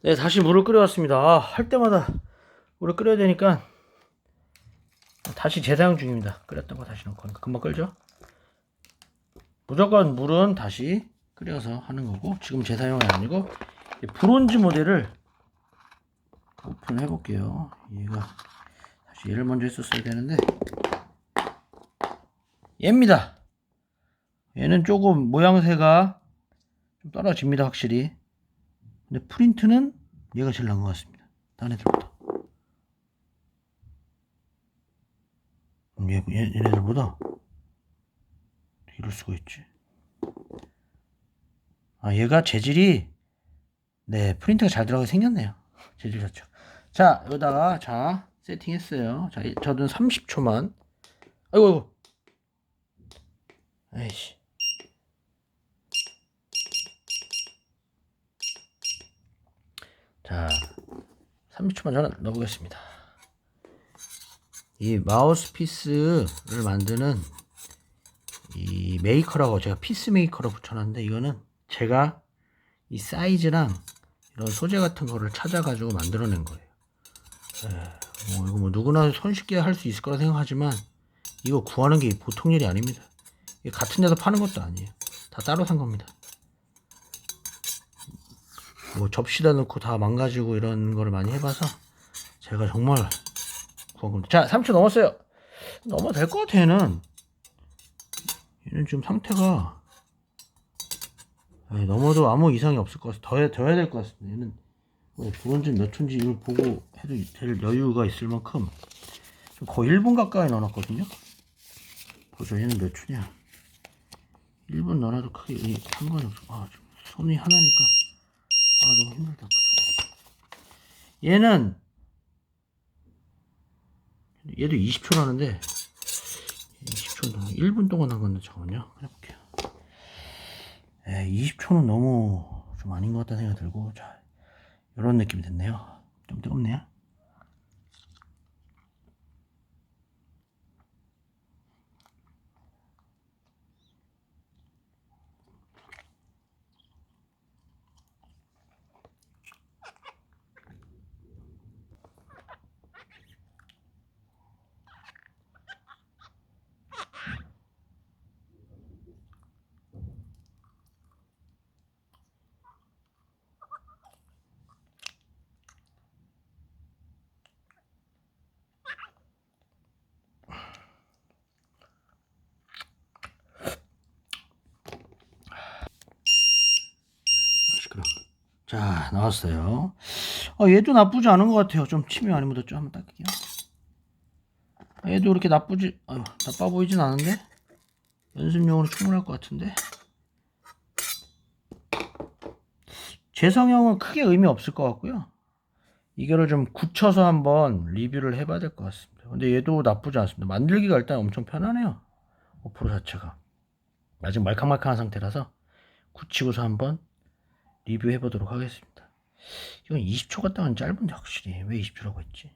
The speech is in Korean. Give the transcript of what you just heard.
네, 다시 물을 끓여왔습니다. 아, 할 때마다 물을 끓여야 되니까 다시 재사용 중입니다. 끓였던 거 다시 넣고 하니까 금방 끓죠? 무조건 물은 다시 끓여서 하는 거고 지금 재사용이 아니고 이 브론즈 모델을 오픈해 볼게요. 얘가 다시 얘를 먼저 했었어야 되는데 얘입니다. 얘는 조금 모양새가 좀 떨어집니다, 확실히. 근데 프린트는 얘가 제일 나은 것 같습니다. 다른 애들보다. 음, 얘, 얘, 얘네들보다 이럴 수가 있지. 아, 얘가 재질이 네, 프린트가 잘 들어가게 생겼네요. 재질 좋죠. 자, 여기다가 자, 세팅했어요. 자, 이- 저는 30초만. 아이고, 아이고. 에이씨. 자, 30초만 저는 넣어보겠습니다. 이 마우스피스를 만드는 이 메이커라고 제가 피스 메이커로 붙여놨는데 이거는 제가 이 사이즈랑 이런 소재 같은 거를 찾아가지고 만들어낸 거예요. 예, 뭐 이거 뭐 누구나 손쉽게 할 수 있을 거라 생각하지만 이거 구하는 게 보통 일이 아닙니다. 같은 데서 파는 것도 아니에요. 다 따로 산 겁니다. 뭐 접시다 넣고 다 망가지고 이런 거를 많이 해봐서 제가 정말 겁니다. 자, 3초 넘었어요. 넘어도 될것 같아, 얘는. 얘는 지금 상태가 에이, 넘어도 아무 이상이 없을 것 같아. 더, 해, 더 해야 될 것 같습니다. 얘는 뭐 브론즈 몇 촌지 이걸 보고 해도 될 여유가 있을 만큼 거의 1분 가까이 넣어놨거든요. 보죠, 얘는 몇 촌이야. 1분 넣어놔도 크게 이- 상관이 없어. 아, 좀 손이 하나니까. 아, 너무 힘들다. 얘는 얘도 20초라는데 20초 동안 1분 동안 한 건데 잠깐만요. 해볼게요. 에 20초는 너무 좀 아닌 것 같다는 생각이 들고 자 이런 느낌이 됐네요. 좀 뜨겁네요. 자 나왔어요. 어, 얘도 나쁘지 않은 것 같아요. 좀 침이 많이 묻었죠. 한번 닦을게요. 아, 얘도 그렇게 나쁘지, 아유, 나빠 보이진 않은데 연습용으로 충분할 것 같은데. 제 성형은 크게 의미 없을 것 같고요. 이거를 좀 굳혀서 한번 리뷰를 해봐야 될 것 같습니다. 근데 얘도 나쁘지 않습니다. 만들기가 일단 엄청 편하네요. 5% 자체가. 아직 말캉말캉한 상태라서 굳히고서 한번 리뷰해 보도록 하겠습니다. 이건 20초 같다는 짧은데 확실히 왜 20초라고 했지?